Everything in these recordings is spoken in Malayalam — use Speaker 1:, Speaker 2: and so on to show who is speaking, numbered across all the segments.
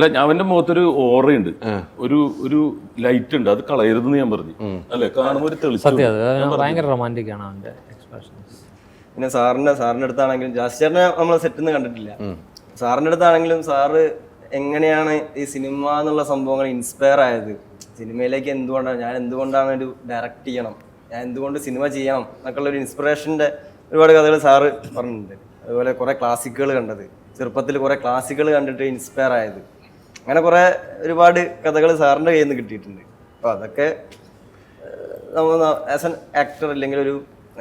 Speaker 1: അല്ല ഞാൻ അവന്റെ മുഖത്തൊരു ഓറയുണ്ട്. ഒരു ഒരു ലൈറ്റ് ഉണ്ട്. അത് കളയരുതെന്ന് ഞാൻ പറഞ്ഞു. അല്ലെ? കാണുമ്പോൾ ഒരു തെളിച്ചു.
Speaker 2: സത്യം അത്. ഭയങ്കര റൊമാന്റിക് ആണ് അവന്റെ എക്സ്പ്രഷൻസ്
Speaker 3: പിന്നെ സാറിന്റെ സാറിന്റെ അടുത്താണെങ്കിലും ജാസ്റ്റിയറിനെ നമ്മൾ സെറ്റിൽ നിന്ന് കണ്ടിട്ടില്ല. സാറിന്റെ അടുത്താണെങ്കിലും സാറ് എങ്ങനെയാണ് ഈ സിനിമ എന്നുള്ള സംഭവങ്ങൾ ഇൻസ്പയർ ആയത്? സിനിമയിലേക്ക് എന്തുകൊണ്ടാണ്? ഞാൻ എന്തുകൊണ്ടാണ് ഒരു ഡയറക്റ്റ് ചെയ്യണം? ഞാൻ എന്തുകൊണ്ട് സിനിമ ചെയ്യണം? എന്നൊക്കെയുള്ള ഒരു ഇൻസ്പിറേഷന്റെ ഒരുപാട് കഥകൾ സാറ് പറഞ്ഞിട്ടുണ്ട്. അതുപോലെ കുറെ ക്ലാസിക്കുകൾ കണ്ടത്. ചെറുപ്പത്തിൽ കുറെ ക്ലാസിക്കുകൾ കണ്ടിട്ട് ഇൻസ്പയർ ആയത്. അങ്ങനെ കുറെ ഒരുപാട് കഥകൾ സാറിന്റെ കയ്യിൽ നിന്ന് കിട്ടിയിട്ടുണ്ട്. അപ്പോൾ അതൊക്കെ നമ്മൾ ആസ് എൻ ആക്ടർ അല്ലെങ്കിൽ ഒരു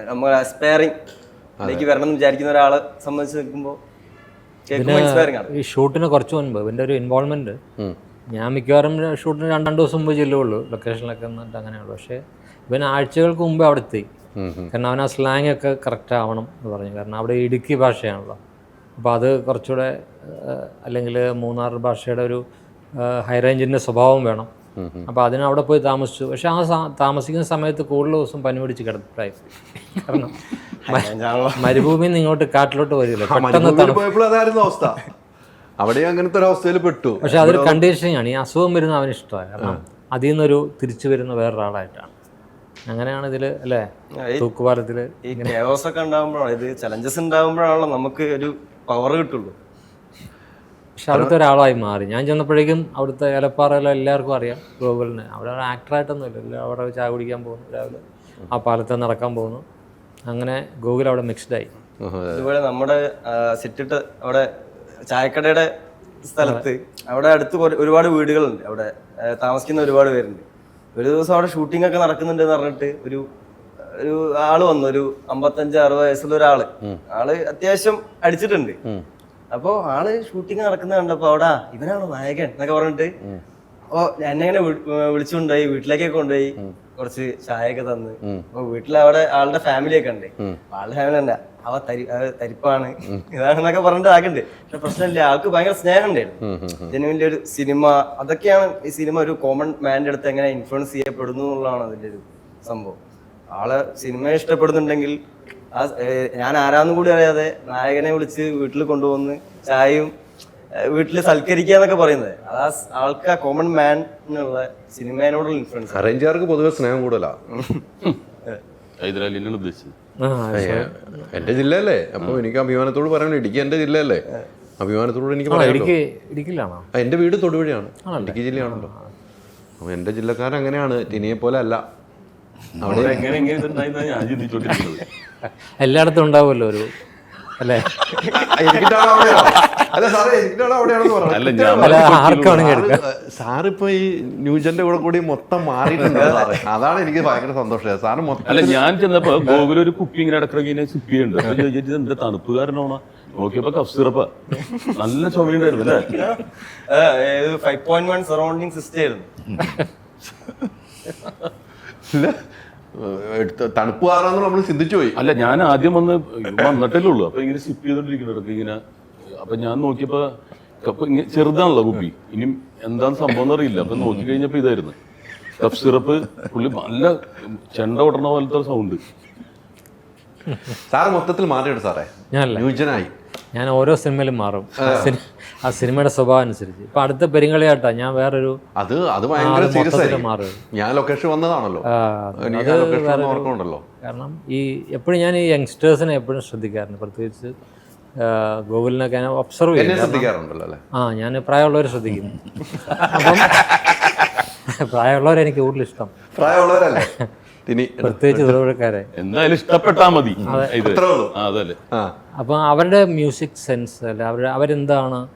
Speaker 3: നമ്മൾ അസ്പയറിങ് അതിലേക്ക് വരണം എന്ന് വിചാരിക്കുന്ന ഒരാളെ സംബന്ധിച്ച് നിൽക്കുമ്പോൾ
Speaker 2: ഈ ഷൂട്ടിന് കുറച്ച് മുൻപ് ഇവന്റെ ഒരു ഇൻവോൾവ്മെന്റ് ഞാൻ മിക്കവാറും ഷൂട്ടിന് രണ്ട് രണ്ട് ദിവസം മുമ്പ് ചെല്ലുള്ളൂ ലൊക്കേഷനിലൊക്കെ എന്നിട്ട് അങ്ങനെയുള്ളൂ. പക്ഷേ ഇവൻ ആഴ്ചകൾക്ക് മുമ്പേ അവിടെ എത്തി. കാരണം അവൻ ആ സ്ലാങ് ഒക്കെ കറക്റ്റ് ആവണം എന്ന് പറഞ്ഞു. കാരണം അവിടെ ഇടുക്കി ഭാഷയാണല്ലോ. അപ്പോൾ അത് കുറച്ചുകൂടെ അല്ലെങ്കിൽ മൂന്നാർ ഭാഷയുടെ ഒരു ഹൈ റേഞ്ചിന്റെ സ്വഭാവം വേണം. അപ്പോൾ അതിന് അവിടെ പോയി താമസിച്ചു. പക്ഷെ ആ താമസിക്കുന്ന സമയത്ത് കൂടുതൽ ദിവസം പനി പിടിച്ച് കിടപ്പായി. കാരണം മരുഭൂമിയിൽ നിന്ന് ഇങ്ങോട്ട് കാട്ടിലോട്ട് വരില്ല. പെട്ടെന്ന്
Speaker 4: അവസ്ഥ. അവിടെ അങ്ങനത്തെ ഒരു അവസ്ഥയിൽ പെട്ടു.
Speaker 2: പക്ഷെ അതൊരു കണ്ടീഷനാണ് ഈ അസുഖം വരുന്ന അവന് ഇഷ്ടമാണ്. കാരണം അതിൽ നിന്നൊരു തിരിച്ചു വരുന്ന വേറൊരാളായിട്ടാണ്. അങ്ങനെയാണ് ഇതിൽ അല്ലേ? തൂക്കുപാലത്തിൽ
Speaker 3: ഈ ഒക്കെ ഉണ്ടാകുമ്പോഴാണ് ഇത് ചലഞ്ചസ് ഉണ്ടാകുമ്പോഴാണല്ലോ നമുക്ക് ഒരു പവർ കിട്ടുള്ളൂ.
Speaker 2: പക്ഷെ അവിടുത്തെ ഒരാളായി മാറി. ഞാൻ ചെന്നപ്പോഴേക്കും അവിടുത്തെ ഏലപ്പാറയിലെ എല്ലാവർക്കും അറിയാം ഗോകുലിനെ അവിടെ ആക്ടറായിട്ടൊന്നും ആക്ടറായിട്ടൊന്നുമില്ല എല്ലാം അവിടെ ചായ കുടിക്കാൻ പോകുന്നു രാവിലെ. ആ പാലത്ത് നടക്കാൻ പോകുന്നു. അങ്ങനെ ഗോകുൽ അവിടെ മിക്സ്ഡ് ആയി.
Speaker 3: അതുപോലെ നമ്മുടെ സിറ്റിട്ട് അവിടെ ചായക്കടയുടെ സ്ഥലത്ത് അവിടെ അടുത്ത് ഒരുപാട് വീടുകളുണ്ട്. അവിടെ താമസിക്കുന്ന ഒരുപാട് പേരുണ്ട്. ഒരു ദിവസം അവിടെ ഷൂട്ടിംഗ് ഒക്കെ നടക്കുന്നുണ്ട് എന്ന് പറഞ്ഞിട്ട് ഒരു ഒരു ആൾ വന്നു. ഒരു അമ്പത്തഞ്ച് അറുപത് വയസ്സുള്ള ഒരാൾ. ആൾ അത്യാവശ്യം അടിച്ചിട്ടുണ്ട്. അപ്പൊ ആൾ ഷൂട്ടിംഗ് നടക്കുന്ന കണ്ടപ്പോ അവിടെ ഇവനാണോ നായകൻ? എന്നൊക്കെ പറഞ്ഞിട്ട് ഓ എന്നെ ഇങ്ങനെ വിളിച്ചുകൊണ്ടുപോയി വീട്ടിലേക്കൊക്കെ കൊണ്ടുപോയി കുറച്ച് ചായയൊക്കെ തന്ന്. അപ്പൊ വീട്ടിലവിടെ ആളുടെ ഫാമിലിയൊക്കെ ഉണ്ട്. അപ്പൊ ആളുടെ ഫാമിലി ഉണ്ട് അവ തരി തരിപ്പാണ്. ഇതാണെന്നൊക്കെ പറഞ്ഞിട്ട് ആക്കണ്ട് പക്ഷെ പ്രശ്നമില്ല ആൾക്ക് ഭയങ്കര സ്നേഹം ഉണ്ടായിരുന്നു ജനുവിന്റെ ഒരു സിനിമ അതൊക്കെയാണ് ഈ സിനിമ ഒരു കോമൺ മാന്റെ അടുത്ത് എങ്ങനെ ഇൻഫ്ലുവൻസ് ചെയ്യപ്പെടുന്നു എന്നുള്ളതാണ് അതിന്റെ ഒരു സംഭവം. ആൾ സിനിമ ഇഷ്ടപ്പെടുന്നുണ്ടെങ്കിൽ ആ ഞാൻ ആരാന്നും കൂടി അറിയാതെ നായകനെ വിളിച്ച് വീട്ടിൽ കൊണ്ടുവന്ന് ചായയും വീട്ടിൽ വീട്ടിൽ സൽക്കരിക്കുക എന്നൊക്കെ പറയുന്നത്. അതാ ആ ആൾക്ക് ആ കോമൺ മാൻ എന്നുള്ള സിനിമയോടുള്ള ഇൻഫ്ലുവൻസ്
Speaker 4: അറേഞ്ചുകാർക്ക് പൊതുവെ സ്നേഹം കൂടുതലാ.
Speaker 1: ഹൈദരാലിനാണ് ഉദ്ദേശിച്ചത്.
Speaker 2: ആ
Speaker 4: എന്റെ ജില്ലയല്ലേ? അപ്പൊ എനിക്ക് അഭിമാനത്തോട് പറയണം ഇടുക്കി എന്റെ ജില്ലയല്ലേ? അഭിമാനത്തോട് എനിക്ക് പറയാം എന്റെ വീട് തൊടുപുഴയാണ്. ഇടുക്കി ജില്ലയാണല്ലോ. അപ്പൊ എന്റെ ജില്ലക്കാരൻ അങ്ങനെയാണ് ടിനിയെ പോലെ അല്ല
Speaker 1: അവിടെ എങ്ങനെ ഞാൻ ചിന്തിച്ചോണ്ടിരിക്കുന്നത്.
Speaker 2: എല്ലായിടത്തും ഉണ്ടാവുമല്ലോ ഒരു അല്ലേ?
Speaker 4: സാറിപ്പോ ഈ ന്യൂജന്റെ കൂടെ കൂടി മൊത്തം മാറിയിട്ടുണ്ട് അതാണ് എനിക്ക് ഭയങ്കര സന്തോഷം. സാറ് മൊത്തം
Speaker 1: അല്ല ഞാൻ ചെന്നപ്പോ ഗോകുല ഒരു കുപ്പി ഇങ്ങനെ ഇടക്കിടക്ക് സിപ്പിയുണ്ട് എന്റെ തണുപ്പുകാരനാണ് അപ്പൊ ഞാൻ ചോദിച്ചത് എന്താ തണുപ്പ് കാരണമാണോ നോക്കിയപ്പോ കഫ് സിറപ്പ് നല്ല ചുമയുണ്ടായിരുന്നു അല്ലേ?
Speaker 3: Five point one surrounding system ആയിരുന്നു.
Speaker 4: തണുപ്പ് കാരണമാണ് നമ്മൾ ചിന്തിച്ചു പോയി.
Speaker 1: അല്ല ഞാൻ ആദ്യം വന്ന് വന്നിട്ടല്ലേ ഉള്ളൂ. അപ്പൊ ഇങ്ങനെ സിപ്പ് ചെയ്തോണ്ടിരിക്കുന്നു ഇടയ്ക്ക് ഇങ്ങനെ. അപ്പൊ ഞാൻ നോക്കിയപ്പോ കപ്പ് ഇങ്ങനെ ചെറുതാണല്ലോ കുപ്പി. ഇനി എന്താന്ന് സംഭവം എന്ന് അറിയില്ല. അപ്പൊ നോക്കി കഴിഞ്ഞപ്പോ ഇതായിരുന്നു. കഫ് സിറപ്പ് പുള്ളി നല്ല ചെണ്ട ഓടണ പോലത്തെ സൗണ്ട്
Speaker 4: സാറ് മൊത്തത്തിൽ മാറിയിട്ട് സാറേ. ന്യൂജനായി.
Speaker 2: ഞാൻ ഓരോ സിനിമയിലും മാറും. ആ സിനിമയുടെ സ്വഭാവം അനുസരിച്ച്. ഇപ്പൊ അടുത്ത പെരിങ്കളിയാട്ടാ ഞാൻ വേറൊരു
Speaker 4: അത് അത് ഭയങ്കര സീരിയസ്
Speaker 2: മാറും.
Speaker 4: ഞാൻ ലൊക്കേഷൻ വന്നതാണല്ലോ.
Speaker 2: കാരണം ഈ എപ്പോഴും ഞാൻ ഈ യങ്സ്റ്റേഴ്സിനെ എപ്പോഴും ശ്രദ്ധിക്കാറുണ്ട്. പ്രത്യേകിച്ച് ഗൂഗിളിനൊക്കെ ഞാൻ ഒബ്സർവ് ചെയ്യും. ആ ഞാൻ പ്രായമുള്ളവരെ ശ്രദ്ധിക്കുന്നു അപ്പം പ്രായമുള്ളവരെ എനിക്ക് കൂടുതൽ ഇഷ്ടം
Speaker 4: പ്രായമുള്ളവരല്ലേ? ഇനി
Speaker 2: പ്രത്യേകിച്ച് തൊഴിൽക്കാരെ
Speaker 1: എന്തായാലും ഇഷ്ടപ്പെട്ടാ മതി. ഇത് അതല്ലേ.
Speaker 4: ആ.
Speaker 2: അവരുടെ മ്യൂസിക് സെൻസ് അല്ല? അവരുടെ അവരെന്താണ്?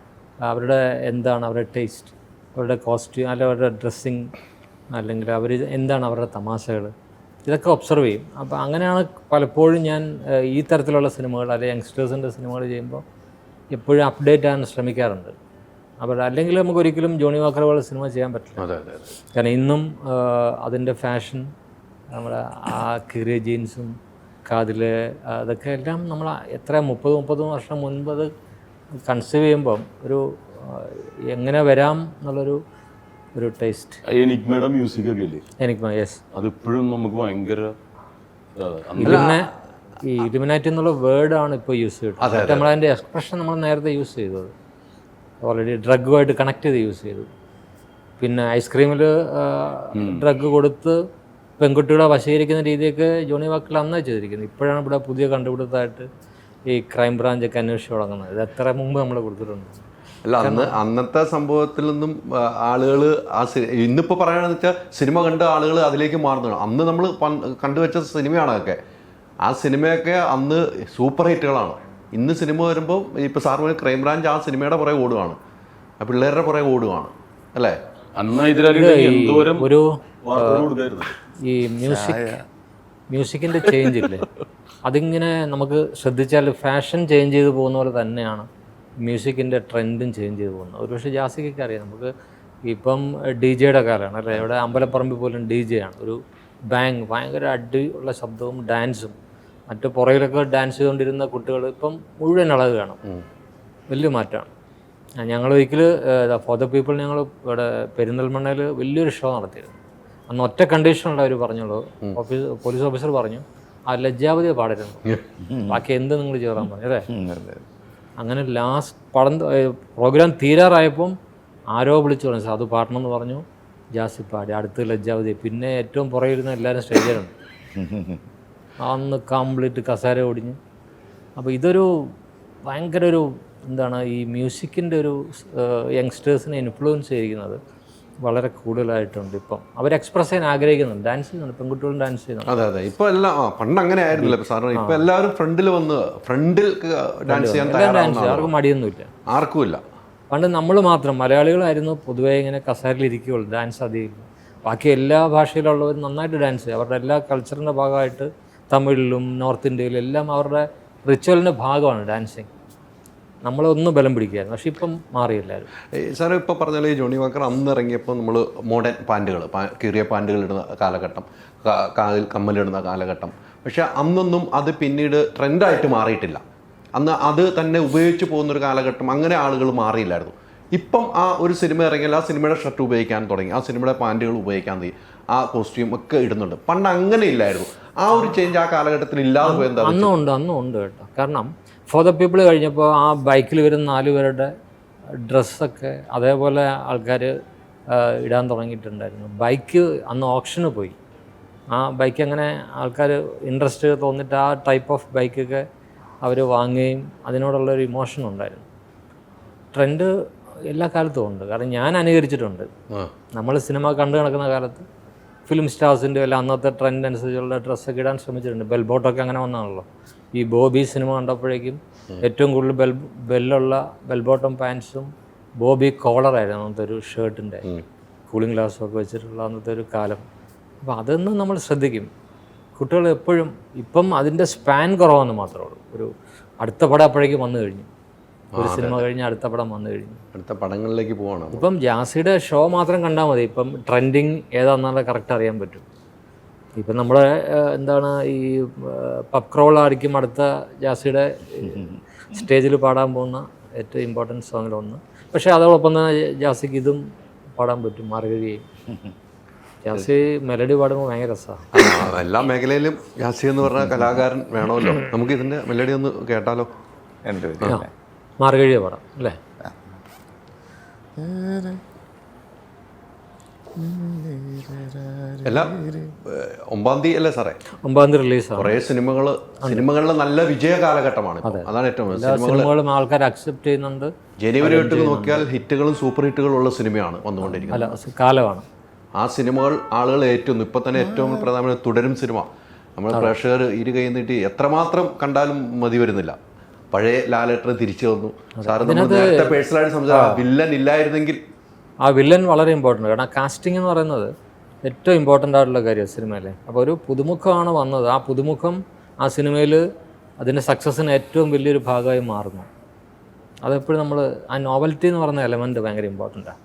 Speaker 2: അവരുടെ എന്താണ് അവരുടെ ടേസ്റ്റ് അവരുടെ കോസ്റ്റ്യൂം അല്ല അവരുടെ ഡ്രസ്സിങ് അല്ലെങ്കിൽ അവർ എന്താണ് അവരുടെ തമാശകൾ ഇതൊക്കെ ഒബ്സർവ് ചെയ്യും. അപ്പോൾ അങ്ങനെയാണ് പലപ്പോഴും ഞാൻ ഈ തരത്തിലുള്ള സിനിമകൾ അല്ലെങ്കിൽ യങ്സ്റ്റേഴ്സിന്റെ സിനിമകൾ ചെയ്യുമ്പോൾ എപ്പോഴും അപ്ഡേറ്റ് ആകാൻ ശ്രമിക്കാറുണ്ട്. അപ്പോൾ അല്ലെങ്കിൽ നമുക്ക് ഒരിക്കലും ജോണി വാക്കർ പോലെ സിനിമ ചെയ്യാൻ പറ്റില്ല.
Speaker 4: അതെ അതെ അതെ.
Speaker 2: കാരണം ഇന്നും അതിന്റെ ഫാഷൻ നമ്മുടെ ആ കീറിയ ജീൻസും കാതിൽ അതൊക്കെ എല്ലാം നമ്മൾ എത്ര മുപ്പത് മുപ്പത് വർഷം മുൻപ് അത് കൺസീവ് ചെയ്യുമ്പം ഒരു എങ്ങനെ വരാം എന്നുള്ളൊരു ഒരു ടേസ്റ്റ്.
Speaker 1: എനിക്മയുടെ മ്യൂസിക് ഒക്കെ ഇല്ലേ?
Speaker 2: എനിക്ക് യെസ്
Speaker 1: അതിപ്പോഴും നമുക്ക് ഭയങ്കര ഇതാ.
Speaker 2: ഈ ഇലുമിനാറ്റി എന്നുള്ള വേർഡാണ് ഇപ്പോൾ യൂസ് ചെയ്തത്. നമ്മളതിന്റെ എക്സ്പ്രഷൻ നമ്മൾ നേരത്തെ യൂസ് ചെയ്തത്. ഓൾറെഡി ഡ്രഗുമായിട്ട് കണക്ട് ചെയ്ത് യൂസ് ചെയ്തു പിന്നെ ഐസ്ക്രീമിൽ ഡ്രഗ് കൊടുത്ത് പെൺകുട്ടികളെ വശീകരിക്കുന്ന രീതിയൊക്കെ ജോണി വാക്കിൽ അന്നേ ചെയ്തിരിക്കുന്നത്. ഇപ്പോഴാണ് ഇവിടെ പുതിയ കണ്ടുപിടുത്തമായിട്ട് ഈ ക്രൈം ബ്രാഞ്ചൊക്കെ അന്വേഷിച്ച് തുടങ്ങുന്നത്. ഇത് എത്ര മുമ്പ് നമ്മൾ കൊടുത്തിട്ടുണ്ട്.
Speaker 4: അല്ല അന്ന് അന്നത്തെ സംഭവത്തിൽ നിന്നും ആളുകൾ ആ സി- ഇന്നിപ്പോ പറയുകയാണെന്ന് വെച്ചാൽ സിനിമ കണ്ട ആളുകൾ അതിലേക്ക് മാറുന്നതാണ് അന്ന് നമ്മൾ കണ്ടുവച്ച സിനിമയാണൊക്കെ ആ സിനിമയൊക്കെ അന്ന് സൂപ്പർ ഹിറ്റുകളാണ്. ഇന്ന് സിനിമ വരുമ്പോൾ ഇപ്പോൾ സാർ പറഞ്ഞ ക്രൈം ബ്രാഞ്ച് ആ സിനിമയുടെ പുറകെ ഓടുകയാണ് ആ പിള്ളേരുടെ പുറകെ ഓടുകയാണ് അല്ലേ?
Speaker 1: അന്ന് ഇതിലാക്കി
Speaker 2: ഈ മ്യൂസിക് മ്യൂസിക്കിന്റെ ചേഞ്ച് ഇല്ലേ? അതിങ്ങനെ നമുക്ക് ശ്രദ്ധിച്ചാൽ ഫാഷൻ ചേഞ്ച് ചെയ്ത് പോകുന്ന പോലെ തന്നെയാണ് മ്യൂസിക്കിന്റെ ട്രെൻഡും ചേഞ്ച് ചെയ്ത് പോകുന്നത്. ഒരുപക്ഷെ ജാസിക്കൊക്കെ അറിയാം. നമുക്ക് ഇപ്പം ഡി ജെയുടെ കാലമാണ് അല്ലേ? ഇവിടെ അമ്പലപ്പറമ്പിൽ പോലും ഡി ജെ ആണ്. ഒരു ബാങ് ഭയങ്കര അടി ഉള്ള ശബ്ദവും ഡാൻസും മറ്റു പുറകിലൊക്കെ ഡാൻസ് ചെയ്തുകൊണ്ടിരുന്ന കുട്ടികൾ ഇപ്പം മുഴുവൻ ഇളവ് കാണും വലിയ മാറ്റമാണ്. ഞങ്ങൾ ഒരിക്കൽ ഫോർ ദ പീപ്പിൾ ഞങ്ങൾ ഇവിടെ പെരിന്തൽമണ്ണയിൽ വലിയൊരു ഷോ നടത്തിയിരുന്നു. അന്ന് ഒറ്റ കണ്ടീഷനുള്ള അവർ പറഞ്ഞുള്ളൂ. ഓഫീസ് പോലീസ് ഓഫീസർ പറഞ്ഞു ആ ലജ്ജാവതിയെ പാടരുന്നു ബാക്കി എന്ത് നിങ്ങൾ ചേർന്നാൽ പറഞ്ഞു അല്ലേ? അങ്ങനെ ലാസ്റ്റ് പടം പ്രോഗ്രാം തീരാറായപ്പം ആരോ വിളിച്ചു പറഞ്ഞു സാധു പാടണം എന്ന് പറഞ്ഞു. ജാസി പാടി അടുത്ത് ലജ്ജാവതി. പിന്നെ ഏറ്റവും പുറകിരുന്ന എല്ലാവരും സ്റ്റേജിലാണ് അന്ന് കംപ്ലീറ്റ് കസാര ഓടിഞ്ഞ് അപ്പോൾ ഇതൊരു ഭയങ്കര ഒരു എന്താണ് ഈ മ്യൂസിക്കിന്റെ ഒരു യങ്സ്റ്റേഴ്സിനെ ഇൻഫ്ലുവൻസ് ചെയ്യിക്കുന്നത്. വളരെ കൂടുതലായിട്ടുണ്ട് ഇപ്പം. അവർ എക്സ്പ്രസ് ചെയ്യാൻ ആഗ്രഹിക്കുന്നുണ്ട്. ഡാൻസ് ചെയ്യുന്നുണ്ട്. പെൺകുട്ടികളും ഡാൻസ് ചെയ്യുന്നുണ്ട്.
Speaker 4: അതെ അതെ. ഇപ്പൊ എല്ലാം ആ, പണ്ട് അങ്ങനെ ആയിരുന്നില്ല ഇപ്പൊ സാറിന് ഇപ്പൊ എല്ലാവരും ഫ്രണ്ടിൽ വന്ന് ഫ്രണ്ടിൽ ഡാൻസ് ചെയ്യാൻ
Speaker 2: എല്ലാം ഡാൻസ്
Speaker 4: തയ്യാറാവുന്ന
Speaker 2: ആർക്കും മടിയൊന്നുമില്ല.
Speaker 4: ആർക്കുമില്ല.
Speaker 2: പണ്ട് നമ്മൾ മാത്രം മലയാളികളായിരുന്നു പൊതുവേ ഇങ്ങനെ കസേരയിൽ ഇരിക്കുകയുള്ളൂ ഡാൻസ് അധികം ബാക്കി എല്ലാ ഭാഷയിലുള്ളവരും നന്നായിട്ട് ഡാൻസ് ചെയ്യും. അവരുടെ എല്ലാ കൾച്ചറിന്റെ ഭാഗമായിട്ട് തമിഴിലും നോർത്ത് ഇന്ത്യയിലും എല്ലാം അവരുടെ റിച്വലിന്റെ ഭാഗമാണ് ഡാൻസിങ് നമ്മളൊന്ന് ബലം പിടിക്കുകയായിരുന്നു. പക്ഷെ ഇപ്പം മാറിയില്ലായിരുന്നു.
Speaker 4: സാർ ഇപ്പോൾ പറഞ്ഞാൽ ഈ ജോണി വാക്കർ അന്ന് ഇറങ്ങിയപ്പോൾ നമ്മൾ മോഡേൺ പാന്റുകൾ കീറിയ പാന്റുകൾ ഇടുന്ന കാലഘട്ടം കാതിൽ കമ്മലിടുന്ന കാലഘട്ടം. പക്ഷേ അന്നൊന്നും അത് പിന്നീട് ട്രെൻഡായിട്ട് മാറിയിട്ടില്ല. അന്ന് അത് തന്നെ ഉപയോഗിച്ച് പോകുന്നൊരു കാലഘട്ടം അങ്ങനെ ആളുകൾ മാറിയില്ലായിരുന്നു. ഇപ്പം ആ ഒരു സിനിമ ഇറങ്ങിയാൽ ആ സിനിമയുടെ ഷർട്ട് ഉപയോഗിക്കാൻ തുടങ്ങി ആ സിനിമയുടെ പാന്റുകൾ ഉപയോഗിക്കാൻ തുടങ്ങി ആ കോസ്റ്റ്യൂം ഒക്കെ ഇടുന്നുണ്ട്. പണ്ട് അങ്ങനെ ഇല്ലായിരുന്നു. ആ ഒരു ചേഞ്ച് ആ കാലഘട്ടത്തിൽ ഇല്ലാതെ പോയത് എന്താ
Speaker 2: അന്നും ഉണ്ട് അന്നും ഉണ്ട് കേട്ടോ. കാരണം ഫോർ ദ പീപ്പിൾ കഴിഞ്ഞപ്പോൾ ആ ബൈക്കിൽ വരുന്ന നാല് പേരുടെ ഡ്രസ്സൊക്കെ അതേപോലെ ആൾക്കാർ ഇടാൻ തുടങ്ങിയിട്ടുണ്ടായിരുന്നു. ബൈക്ക് അന്ന് ഓപ്ഷന് പോയി. ആ ബൈക്ക് അങ്ങനെ ആൾക്കാർ ഇൻട്രസ്റ്റ് തോന്നിയിട്ട് ആ ടൈപ്പ് ഓഫ് ബൈക്കൊക്കെ അവർ വാങ്ങുകയും അതിനോടുള്ള ഒരു ഇമോഷൻ ഉണ്ടായിരുന്നു. ട്രെൻഡ് എല്ലാ കാലത്തും ഉണ്ട്. കാരണം ഞാൻ അനുകരിച്ചിട്ടുണ്ട്. നമ്മൾ സിനിമ കണ്ടു നടക്കുന്ന കാലത്ത് ഫിലിം സ്റ്റാർസിന്റെ എല്ലാം അന്നത്തെ ട്രെൻഡ് അനുസരിച്ചുള്ള ഡ്രസ്സൊക്കെ ഇടാൻ ശ്രമിച്ചിട്ടുണ്ട്. ബെൽബോട്ടൊക്കെ അങ്ങനെ വന്നാണല്ലോ. ഈ ബോബി സിനിമ കണ്ടപ്പോഴേക്കും ഏറ്റവും കൂടുതൽ ബെൽ ബെല്ലുള്ള ബെൽബോട്ടം പാൻസും ബോബി കോളറായിരുന്നു അന്നത്തെ ഒരു ഷർട്ടിന്റെ കൂളിംഗ് ഗ്ലാസ്സും ഒക്കെ വെച്ചിട്ടുള്ള അന്നത്തെ ഒരു കാലം. അപ്പോൾ അതൊന്നും നമ്മൾ ശ്രദ്ധിക്കും. കുട്ടികൾ എപ്പോഴും ഇപ്പം അതിന്റെ സ്പാൻ കുറവാണെന്ന് മാത്രമേ ഉള്ളൂ. ഒരു അടുത്ത പടം അപ്പോഴേക്കും വന്നു കഴിഞ്ഞു. ഒരു സിനിമ കഴിഞ്ഞ് അടുത്ത പടം വന്നു കഴിഞ്ഞു.
Speaker 4: അടുത്ത പടങ്ങളിലേക്ക് പോവാണ്?
Speaker 2: ഇപ്പം ജാസിയുടെ ഷോ മാത്രം കണ്ടാൽ മതി. ഇപ്പം ട്രെൻഡിങ് ഏതാണെന്നുള്ള കറക്റ്റ് അറിയാൻ പറ്റും. ഇപ്പം നമ്മുടെ എന്താണ് ഈ പബ് ക്രോൾ ആയിരിക്കും അടുത്ത ജാസിയുടെ സ്റ്റേജിൽ പാടാൻ പോകുന്ന ഏറ്റവും ഇമ്പോർട്ടന്റ് സോങ്ങിലൊന്ന് പക്ഷേ അതോടൊപ്പം തന്നെ ജാസിക്ക് ഇതും പാടാൻ പറ്റും മാർഗഴിയും ജാസി മെലഡി പാടുമ്പോൾ ഭയങ്കര രസമാണ്
Speaker 4: എല്ലാ മേഖലയിലും ജാസി എന്ന് പറഞ്ഞ കലാകാരൻ വേണമല്ലോ. നമുക്ക് ഇതിന്റെ മെലഡി ഒന്ന് കേട്ടാലോ?
Speaker 5: എന്റെ
Speaker 2: മാർഗഴിയെ പടം അല്ലേ?
Speaker 4: എല്ലാം ഏഹ്, ഒമ്പതാം തീയതി അല്ലേ സാറേ?
Speaker 2: ഒമ്പാം തീയതി റിലീസാണ്
Speaker 4: കുറേ സിനിമകൾ സിനിമകളിലെ നല്ല വിജയ കാലഘട്ടമാണ് അതാണ് ഏറ്റവും
Speaker 2: സിനിമകളും ആൾക്കാർ അക്സെപ്റ്റ് ചെയ്യുന്നുണ്ട്.
Speaker 4: ജനുവരി എട്ട് നോക്കിയാൽ ഹിറ്റുകളും സൂപ്പർ ഹിറ്റുകളും ഉള്ള സിനിമയാണ് വന്നുകൊണ്ടിരിക്കുന്നത്.
Speaker 2: അല്ല കാലമാണ്.
Speaker 4: ആ സിനിമകൾ ആളുകൾ ഏറ്റവും ഇപ്പൊ തന്നെ ഏറ്റവും പ്രധാനമായ തുടരും സിനിമ. നമ്മൾ പ്രേക്ഷകർ ഇരു കൈ നീട്ടി എത്രമാത്രം കണ്ടാലും മതി വരുന്നില്ല. പഴയ ലാലേട്ടനെ തിരിച്ചു വന്നു സാറ് നമ്മൾ നേരത്തെ പേഴ്സണലായിട്ട് സംസാരിച്ചു. വില്ലൻ ഇല്ലായിരുന്നെങ്കിൽ.
Speaker 2: ആ വില്ലൻ വളരെ ഇമ്പോർട്ടന്റ് കാരണം കാസ്റ്റിംഗ് എന്ന് പറയുന്നത് ഏറ്റവും ഇമ്പോർട്ടന്റ് ആയിട്ടുള്ള കാര്യം സിനിമയിലെ. അപ്പോൾ ഒരു പുതുമുഖമാണ് വന്നത്. ആ പുതുമുഖം ആ സിനിമയിൽ അതിന്റെ സക്സസ്സിന് ഏറ്റവും വലിയൊരു ഭാഗമായി മാറുന്നു. അതെപ്പോഴും നമ്മൾ ആ നോവൽറ്റി എന്ന് പറയുന്ന എലമെന്റ് ഭയങ്കര ഇമ്പോർട്ടന്റാണ്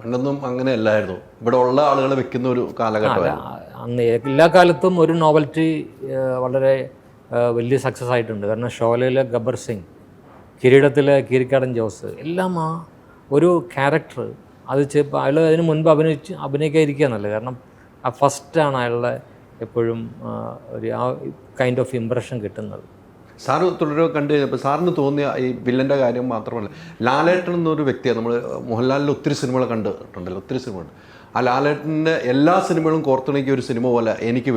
Speaker 4: പണ്ടൊന്നും അങ്ങനെ അല്ലായിരുന്നു ഇവിടെ ഉള്ള ആളുകളെ വെക്കുന്ന ഒരു കാലഘട്ടം
Speaker 2: അന്ന് എല്ലാ കാലത്തും ഒരു നോവൽറ്റി വളരെ വലിയ സക്സസ് ആയിട്ടുണ്ട്. കാരണം ഷോലയിലെ ഗബ്ബർ സിംഗ് കിരീടത്തിലെ കീരിക്കാടൻ ജോസ് എല്ലാം ആ ഒരു ക്യാരക്ടർ അത് ചെയ്യപ്പോൾ അയാൾ അതിന് മുൻപ് അഭിനയിച്ച് അഭിനയിക്കാതിരിക്കുകയെന്നല്ല കാരണം ആ ഫസ്റ്റാണ് അയാളുടെ എപ്പോഴും ഒരു ആ കൈൻഡ് ഓഫ് ഇമ്പ്രഷൻ കിട്ടുന്നത്.
Speaker 4: സാറ് തുടരുക കണ്ടു കഴിഞ്ഞപ്പോൾ സാറിന് തോന്നിയ ഈ വില്ലന്റെ കാര്യം മാത്രമല്ല ലാലേട്ടൻ എന്നൊരു വ്യക്തിയാണ് നമ്മൾ മോഹൻലാലിന്റെ ഒത്തിരി സിനിമകൾ കണ്ടിട്ടുണ്ടല്ലോ ഒത്തിരി സിനിമകൾ ആ ലാലേട്ടന്റെ എല്ലാ സിനിമകളും കോർത്തിണക്കിയ ഒരു സിനിമ പോലെ എനിക്ക്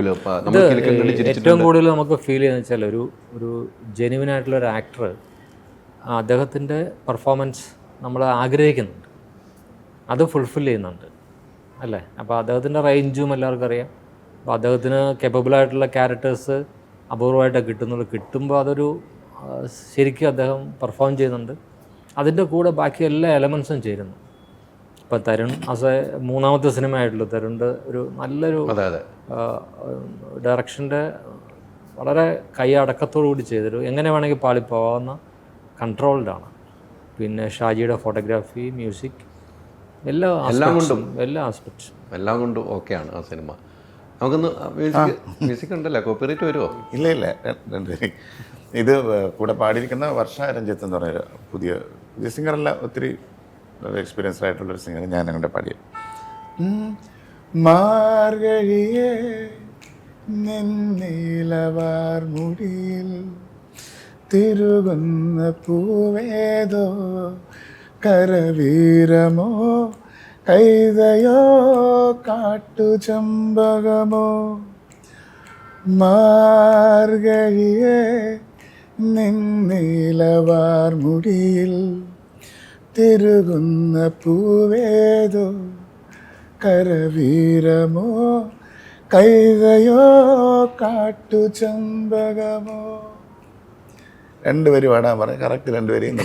Speaker 2: ഏറ്റവും കൂടുതൽ നമുക്ക് ഫീൽ ചെയ്യുന്നത് വെച്ചാൽ ഒരു ഒരു ജെനുവിൻ ആയിട്ടുള്ള ഒരു ആക്ടർ അദ്ദേഹത്തിന്റെ പെർഫോമൻസ് നമ്മൾ ആഗ്രഹിക്കുന്നുണ്ട്. അത് ഫുൾഫിൽ ചെയ്യുന്നുണ്ട്. അല്ലേ? അപ്പോൾ അദ്ദേഹത്തിന്റെ റേഞ്ചും എല്ലാവർക്കും അറിയാം. അപ്പോൾ അദ്ദേഹത്തിന് കേപ്പബിൾ ആയിട്ടുള്ള ക്യാരക്ടേഴ്സ് അപൂർവമായിട്ട് കിട്ടുന്നുള്ളൂ കിട്ടുമ്പോൾ അതൊരു ശരിക്കും അദ്ദേഹം പെർഫോം ചെയ്യുന്നുണ്ട്. അതിന്റെ കൂടെ ബാക്കി എല്ലാ എലമെൻസും ചേരുന്നു. ഇപ്പം തരുൺ അസ എ മൂന്നാമത്തെ സിനിമ ആയിട്ടുള്ളൂ തരുണിന്റെ ഒരു നല്ലൊരു
Speaker 4: അതെ അതെ.
Speaker 2: ഡയറക്ഷന്റെ വളരെ കൈ അടക്കത്തോടു കൂടി ചെയ്തൊരു എങ്ങനെ വേണമെങ്കിൽ പാളിപ്പോവാവുന്ന കൺട്രോൾഡ് ആണ്. പിന്നെ ഷാജിയുടെ ഫോട്ടോഗ്രാഫി മ്യൂസിക് എല്ലാ
Speaker 4: എല്ലാം
Speaker 2: കൊണ്ടും. എല്ലാ ആസ്പെക്ട്സും
Speaker 4: എല്ലാം കൊണ്ടും ഓക്കെയാണ് ആ സിനിമ. നമുക്കൊന്ന് മ്യൂസിക് മ്യൂസിക് ഉണ്ടല്ലേ? കോപ്പിറൈറ്റ് വരുമോ
Speaker 5: ഇല്ല ഇല്ല. ഇത് കൂടെ പാടിയിരിക്കുന്ന വർഷ രഞ്ജിത്ത് എന്ന് പറയുന്ന പുതിയ പുതിയ സിംഗറല്ല ഒത്തിരി എക്സ്പീരിയൻസ്ഡ് ആയിട്ടുള്ളൊരു സിംഗർ ഞാൻ അങ്ങോട്ട് പാടിയത്. മാർഗഴിയെ നിന്നീലവാർ തിരുകുന്ന പൂവേതോ കരവീരമോ കൈതയോ കാട്ടുചമ്പകമോ. മാർഗഴിയെ നിന്നീലവാർ മുടിയിൽ തിരുകുന്ന പൂവേതോ കരവീരമോ കൈതയോ കാട്ടുചമ്പകമോ. രണ്ടുപേരും പാടാൻ പറഞ്ഞു കറക്റ്റ് രണ്ടുപേരെയും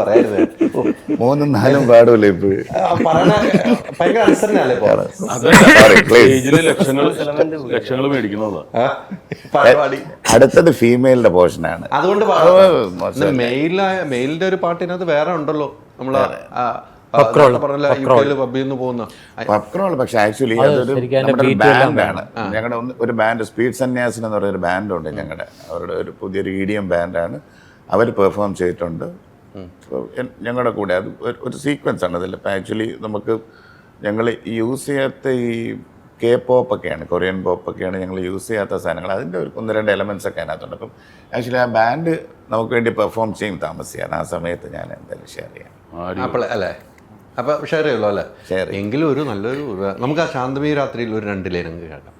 Speaker 4: പറയരുത്
Speaker 5: മൂന്നും നാലും പാടുമല്ലോ ഇപ്പോഴും
Speaker 1: ലക്ഷങ്ങൾ
Speaker 5: അടുത്തത് ഫീമെയിലിന്റെ പോർഷനാണ്
Speaker 4: അതുകൊണ്ട് മെയിലിന്റെ ഒരു പാട്ടിനകത്ത് വേറെ ഉണ്ടല്ലോ. നമ്മൾ നിന്ന്
Speaker 5: പക്ഷെ ആക്ച്വലി അതൊരു നമ്മുടെ ബാൻഡാണ് ഞങ്ങളുടെ ഒന്ന് ഒരു ബാൻഡ് സ്പീഡ് സന്യാസി എന്ന് പറയുന്ന ഒരു ബാൻഡുണ്ട് ഞങ്ങളുടെ അവരുടെ ഒരു പുതിയൊരു ഇ ഡി എം ബാൻഡാണ് അവർ പെർഫോം ചെയ്തിട്ടുണ്ട്. ഞങ്ങളുടെ കൂടെ അത് ഒരു- സീക്വൻസ് ആണ്. അതിൽ ഇപ്പം ആക്ച്വലി നമുക്ക് ഞങ്ങൾ യൂസ് ചെയ്യാത്ത ഈ കെ പോപ്പ് ഒക്കെയാണ് കൊറിയൻ പോപ്പ് ഒക്കെയാണ് ഞങ്ങൾ യൂസ് ചെയ്യാത്ത സാധനങ്ങൾ അതിന്റെ ഒരു ഒന്ന് രണ്ട് എലമെൻസ് ഒക്കെ അതിനകത്തുണ്ട്. അപ്പം ആക്ച്വലി ആ ബാൻഡ് നമുക്ക് വേണ്ടി പെർഫോം ചെയ്യും താമസിക്കാൻ. ആ സമയത്ത് ഞാൻ എന്തായാലും ഷെയർ ചെയ്യാം
Speaker 4: അല്ലേ? അപ്പൊ ഷെയർ ചെയ്യുള്ളൂ അല്ലേ?
Speaker 5: ഷെയർ
Speaker 4: എങ്കിലും ഒരു നല്ലൊരു നമുക്ക് ആ ശാന്തമീ രാത്രിയിൽ ഒരു രണ്ട് ലൈനങ്ങ് കേൾക്കാം.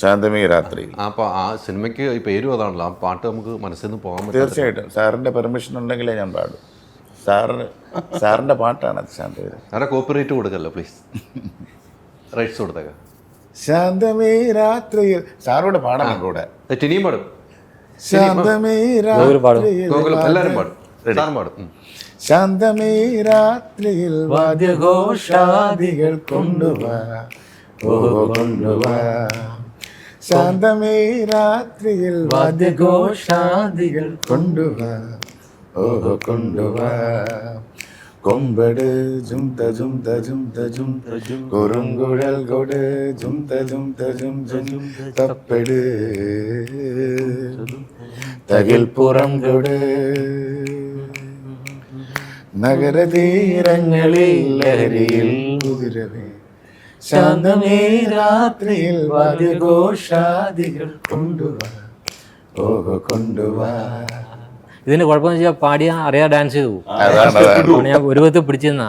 Speaker 5: ശാന്തമീ രാത്രി
Speaker 4: അപ്പോൾ അപ്പൊ ആ സിനിമയ്ക്ക് ഈ പേരും അതാണല്ലോ. ആ പാട്ട് നമുക്ക് മനസ്സിൽ നിന്ന് പോകാൻ പറ്റും
Speaker 5: തീർച്ചയായിട്ടും. സാറിന്റെ പെർമിഷൻ ഉണ്ടെങ്കിലേ ഞാൻ പാടും. സാറിന് സാറിന്റെ പാട്ടാണ് അത് ശാന്തമീ
Speaker 4: സാറെ കോപ്പറേറ്റ് കൊടുക്കല്ലോ പ്ലീസ് റൈറ്റ്സ് കൊടുത്തേക്ക.
Speaker 5: ശാന്തമീ രാത്രിയിൽ. സാറോട് പാടണം കൂടെ.
Speaker 4: ടിനിയും പാടും.
Speaker 5: ശാന്തമേ
Speaker 2: രാത്രി പാടും.
Speaker 4: എല്ലാവരും പാടും. പാടും.
Speaker 5: ശാന്തമേ രാത്രിയിൽ വാദ്യഘോഷാദികൾ കൊണ്ടുവ. ഓ ശാന്തമേ രാത്രിയിൽ വാദ്യഘോഷാദികൾ കൊണ്ടുവ ഓ കൊണ്ടുവ. കൊമ്പട് ജുംത ജുംത ജുംത ജും. കുറുങ്കുഴൽ കൊട് ജുംത ജുംത ജും ജും. തപ്പെട്. തകിൽ പുറം കൊട് നഗരതീരങ്ങളിൽ ലഹരിയിൽ കുതിരവേ. ശാന്തമേ രാത്രിയിൽ വാദ്യഘോഷാദികൾ കൊണ്ടുവാ. ഓഹോ കൊണ്ടുവാ
Speaker 2: ഇതിന് കുഴപ്പമെന്ന് വെച്ചാൽ പാടിയാ അറിയാ ഡാൻസ് ചെയ്തു. ഞാൻ ഒരു വിധത്തിൽ പിടിച്ചിരുന്നാ.